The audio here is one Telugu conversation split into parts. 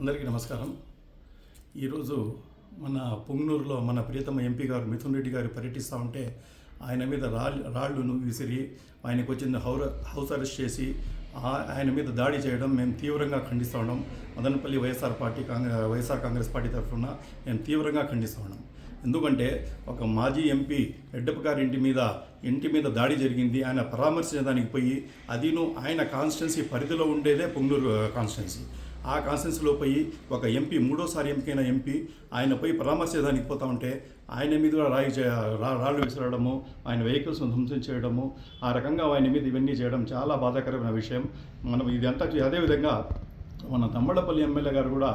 అందరికీ నమస్కారం. ఈరోజు మన పొంగనూరులో మన ప్రియతమ ఎంపీ గారు మిథున్ రెడ్డి గారు పర్యటిస్తూ ఉంటే ఆయన మీద రాళ్ళు రాళ్ళను విసిరి ఆయనకు వచ్చిన హౌర హౌస్ అరెస్ట్ చేసి ఆ- ఆయన మీద దాడి చేయడం మేము తీవ్రంగా ఖండిస్తూ ఉన్నాం. Madanapalle YSR party Congress YSR Congress party తరఫున మేము తీవ్రంగా ఖండిస్తూ ఉన్నాం. ఎందుకంటే ఒక మాజీ ఎంపీ రెడ్డప్ప గారి ఇంటి మీద ఇంటి మీద దాడి జరిగింది. ఆయన పరామర్శించడానికి పోయి అదిను ఆయన కాన్స్టిట్యున్సీ పరిధిలో ఉండేదే పొంగూరు కాన్స్టిట్యున్సీ. ఆ కాన్స్టిట్యున్సీలో పోయి ఒక ఎంపీ మూడోసారి ఎంపీ అయిన ఎంపీ ఆయన పోయి పరామర్శించడానికి పోతా ఉంటే ఆయన మీద కూడా రాయి చే- రా- రాళ్ళు విసిరడము ఆయన వెహికల్స్ ధ్వంసం చేయడము ఆ రకంగా ఆయన మీద ఇవన్నీ చేయడం చాలా బాధాకరమైన విషయం. మనం ఇదంతా అదేవిధంగా మన తమ్మడపల్లి ఎమ్మెల్యే గారు కూడా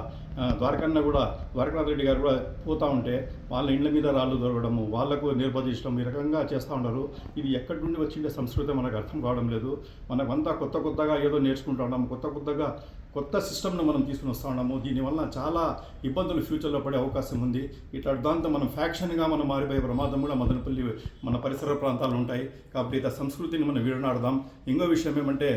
ద్వారకన్న కూడా ద్వారకనాథ్ రెడ్డి గారు కూడా పోతా ఉంటే వాళ్ళ ఇండ్ల మీద రాళ్ళు దొరకడము వాళ్ళకు నిర్బంధించడం ఈ రకంగా చేస్తూ ఉంటారు ఇది ఎక్కడి నుండి వచ్చిండే సంస్కృతి మనకు అర్థం కావడం లేదు. మనమంతా కొత్త కొత్తగా ఏదో నేర్చుకుంటూ ఉన్నాము కొత్త కొత్తగా కొత్త సిస్టమ్ను మనం తీసుకుని వస్తూ ఉన్నాము. దీనివల్ల చాలా ఇబ్బందులు ఫ్యూచర్లో పడే అవకాశం ఉంది. ఇట్లా దాంతో మనం ఫ్యాక్షన్గా మనం మారిపోయే ప్రమాదం కూడా మదనపల్లి మన పరిసర ప్రాంతాలు ఉంటాయి. కాబట్టి ఇత సంస్కృతిని మనం విడనాడదాం. ఇంకో విషయం ఏమంటే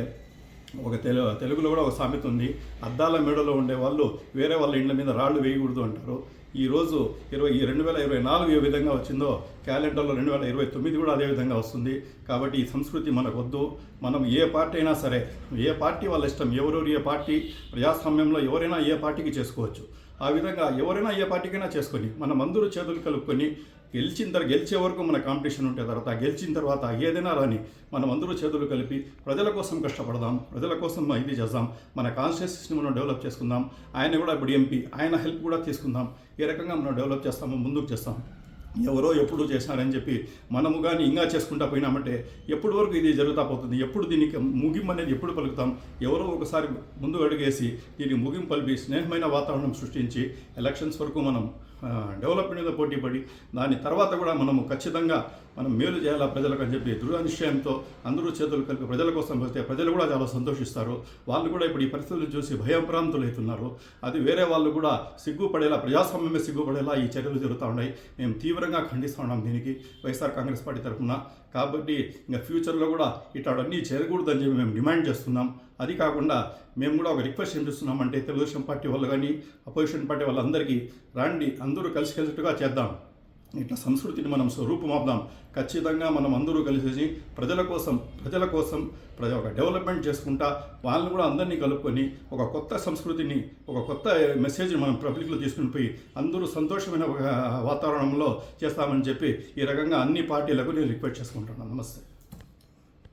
ఒక తెలు తెలుగులో కూడా ఒక సామెత ఉంది అద్దాల మేడలో ఉండే వాళ్ళు వేరే వాళ్ళ ఇండ్ల మీద రాళ్ళు వేయకూడదు అంటారు. ఈ రోజు ఇరవై ఈ రెండు వేల ఇరవై నాలుగు ఏ విధంగా వచ్చిందో క్యాలెండర్లో రెండు వేల ఇరవై తొమ్మిది కూడా అదే విధంగా వస్తుంది. కాబట్టి ఈ సంస్కృతి మనకు వద్దు. మనం ఏ పార్టీ అయినా సరే ఏ పార్టీ వాళ్ళ ఇష్టం ఎవరెవరు ఏ పార్టీ ప్రజాస్వామ్యంలో ఎవరైనా ఏ పార్టీకి చేసుకోవచ్చు. ఆ విధంగా ఎవరైనా ఏ పార్టీకైనా చేసుకొని మనం అందరూ చేతులు కలుపుకొని గెలిచిన తర్వాత గెలిచే వరకు మన కాంపిటీషన్ ఉంటే తర్వాత గెలిచిన తర్వాత ఏదైనా రాని మనం అందరూ చేతులు కలిపి ప్రజల కోసం కష్టపడదాం ప్రజల కోసం ఇది చేద్దాం మన కాన్స్టిట్యూన్సీని మనం డెవలప్ చేసుకుందాం ఆయన కూడా ఇప్పుడు ఎంపీ ఆయన హెల్ప్ కూడా తీసుకుందాం ఏ రకంగా మనం డెవలప్ చేస్తామో ముందుకు చేస్తాం. ఎవరో ఎప్పుడు చేసినారని చెప్పి మనము కానీ ఇంకా చేసుకుంటా పోయినామంటే ఎప్పటి వరకు ఇది జరుగుతా పోతుంది? ఎప్పుడు దీనికి ముగింపు అనేది ఎప్పుడు పలుకుతాం? ఎవరో ఒకసారి ముందు అడిగేసి దీనికి ముగింపు పలిపి స్నేహమైన వాతావరణం సృష్టించి ఎలక్షన్స్ వరకు మనం డెవలప్మెంట్ మీద పోటీ పడి దాని తర్వాత కూడా మనము ఖచ్చితంగా మనం మేలు చేయాలా ప్రజలకు అని చెప్పి దృఢ నిశ్చయంతో అందరూ చేతులు కలిపి ప్రజల కోసం వస్తే ప్రజలు కూడా చాలా సంతోషిస్తారు. వాళ్ళు కూడా ఇప్పుడు ఈ పరిస్థితులు చూసి భయప్రాంతులు అవుతున్నారు. అది వేరే వాళ్ళు కూడా సిగ్గుపడేలా ప్రజాస్వామ్యమే సిగ్గుపడేలా ఈ చర్యలు జరుగుతూ ఉన్నాయి. మేము తీవ్రంగా ఖండిస్తూ ఉన్నాం దీనికి. వైఎస్ఆర్ కాంగ్రెస్ పార్టీ తరఫున. కాబట్టి ఇంకా ఫ్యూచర్లో కూడా ఇట్లాడన్నీ జరగకూడదని చెప్పి మేము డిమాండ్ చేస్తున్నాం. అది కాకుండా మేము కూడా ఒక రిక్వెస్ట్ ఏం చేస్తున్నామంటే తెలుగుదేశం పార్టీ వాళ్ళు కానీ అపోజిషన్ పార్టీ వాళ్ళందరికీ రండి అందరూ కలిసికలిసిట్టుగా చేద్దాం. ఇట్లా సంస్కృతిని మనం స్వరూపమాపుదాం. ఖచ్చితంగా మనం అందరూ కలిసేసి ప్రజల కోసం ప్రజల కోసం ప్రజ ఒక డెవలప్మెంట్ చేసుకుంటా వాళ్ళని కూడా అందరినీ కలుపుకొని ఒక కొత్త సంస్కృతిని ఒక కొత్త మెసేజ్ని మనం పబ్లిక్లో తీసుకుని పోయి అందరూ సంతోషమైన ఒక వాతావరణంలో చేస్తామని చెప్పి ఈ రకంగా అన్ని పార్టీలకు నేను రిక్వెస్ట్ చేసుకుంటున్నాను. నమస్తే.